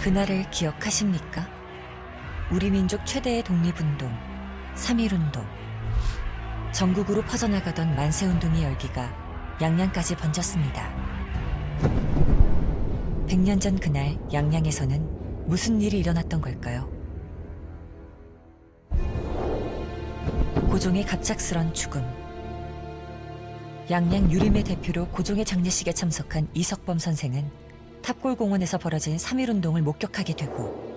그날을 기억하십니까? 우리 민족 최대의 독립운동, 3.1운동. 전국으로 퍼져나가던 만세운동의 열기가 양양까지 번졌습니다. 100년 전 그날 양양에서는 무슨 일이 일어났던 걸까요? 고종의 갑작스런 죽음. 양양 유림의 대표로 고종의 장례식에 참석한 이석범 선생은 탑골공원에서 벌어진 3.1운동을 목격하게 되고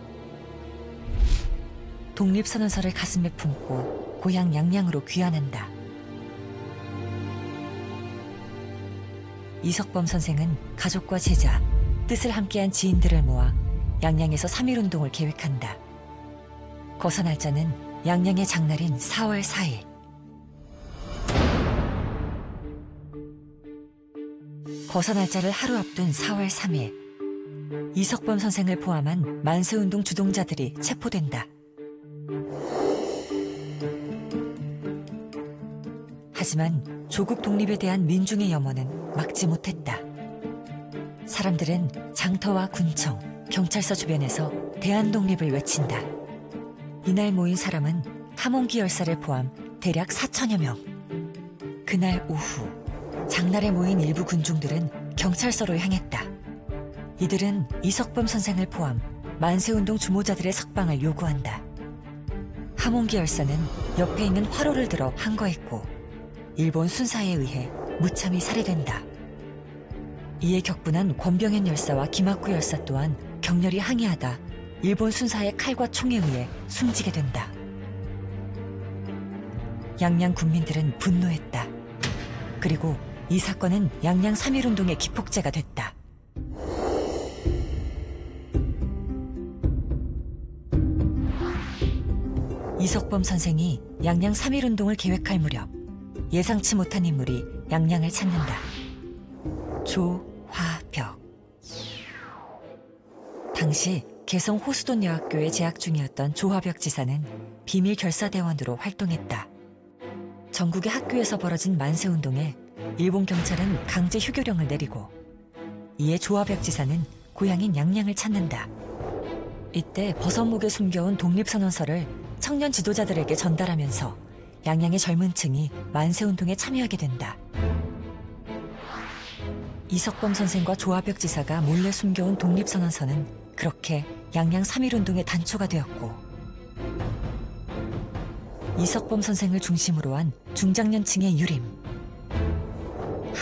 독립선언서를 가슴에 품고 고향 양양으로 귀환한다. 이석범 선생은 가족과 제자, 뜻을 함께한 지인들을 모아 양양에서 3.1운동을 계획한다. 거사 날짜는 양양의 장날인 4월 4일. 거사 날짜를 하루 앞둔 4월 3일. 이석범 선생을 포함한 만세운동 주동자들이 체포된다. 하지만 조국 독립에 대한 민중의 염원은 막지 못했다. 사람들은 장터와 군청, 경찰서 주변에서 대한 독립을 외친다. 이날 모인 사람은 함홍기 열사를 포함 대략 4천여 명. 그날 오후 장날에 모인 일부 군중들은 경찰서로 향했다. 이들은 이석범 선생을 포함 만세운동 주모자들의 석방을 요구한다. 함홍기 열사는 옆에 있는 화로를 들어 항거했고 일본 순사에 의해 무참히 살해된다. 이에 격분한 권병현 열사와 김학구 열사 또한 격렬히 항의하다 일본 순사의 칼과 총에 의해 숨지게 된다. 양양 군민들은 분노했다. 그리고 이 사건은 양양 3.1운동의 기폭제가 됐다. 이석범 선생이 양양 3.1운동을 계획할 무렵 예상치 못한 인물이 양양을 찾는다. 조화벽. 당시 개성 호수돈 여학교에 재학 중이었던 조화벽 지사는 비밀 결사대원으로 활동했다. 전국의 학교에서 벌어진 만세운동에 일본 경찰은 강제 휴교령을 내리고 이에 조화벽 지사는 고향인 양양을 찾는다. 이때 버섯목에 숨겨온 독립선언서를 청년 지도자들에게 전달하면서 양양의 젊은 층이 만세운동에 참여하게 된다. 이석범 선생과 조화벽 지사가 몰래 숨겨온 독립선언서는 그렇게 양양 3.1운동의 단초가 되었고 이석범 선생을 중심으로 한 중장년층의 유림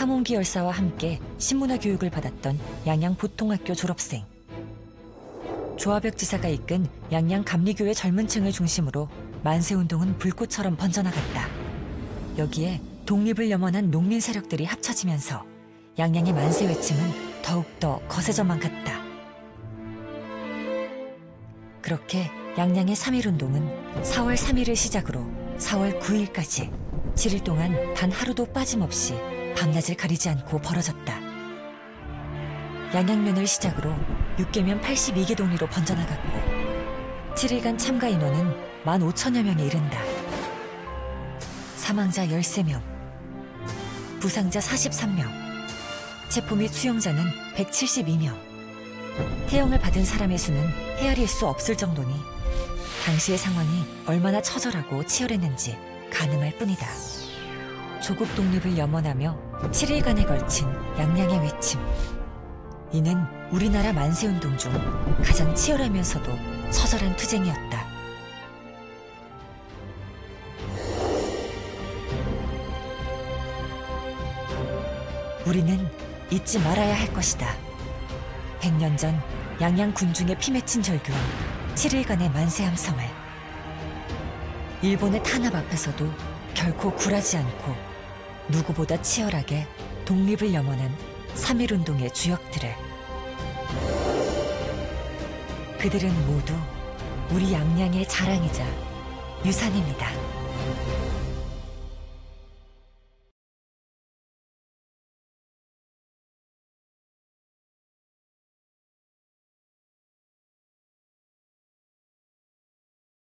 함홍기 열사와 함께 신문화 교육을 받았던 양양 보통학교 졸업생 조화벽 지사가 이끈 양양 감리교회 젊은 층을 중심으로 만세운동은 불꽃처럼 번져나갔다. 여기에 독립을 염원한 농민 세력들이 합쳐지면서 양양의 만세 외침은 더욱더 거세져만 갔다. 그렇게 양양의 3.1운동은 4월 3일을 시작으로 4월 9일까지 7일 동안 단 하루도 빠짐없이 밤낮을 가리지 않고 벌어졌다. 양양면을 시작으로 6개면 82개 동리로 번져나갔고 7일간 참가 인원은 15,000여 명에 이른다. 사망자 13명, 부상자 43명, 체포 및 수용자는 172명. 태형을 받은 사람의 수는 헤아릴 수 없을 정도니 당시의 상황이 얼마나 처절하고 치열했는지 가늠할 뿐이다. 조국 독립을 염원하며 7일간에 걸친 양양의 외침. 이는 우리나라 만세운동 중 가장 치열하면서도 처절한 투쟁이었다. 우리는 잊지 말아야 할 것이다. 100년 전 양양 군중의 피 맺힌 절규와 7일간의 만세 함성을 일본의 탄압 앞에서도 결코 굴하지 않고 누구보다 치열하게 독립을 염원한 3.1운동의 주역들을 그들은 모두 우리 양양의 자랑이자 유산입니다.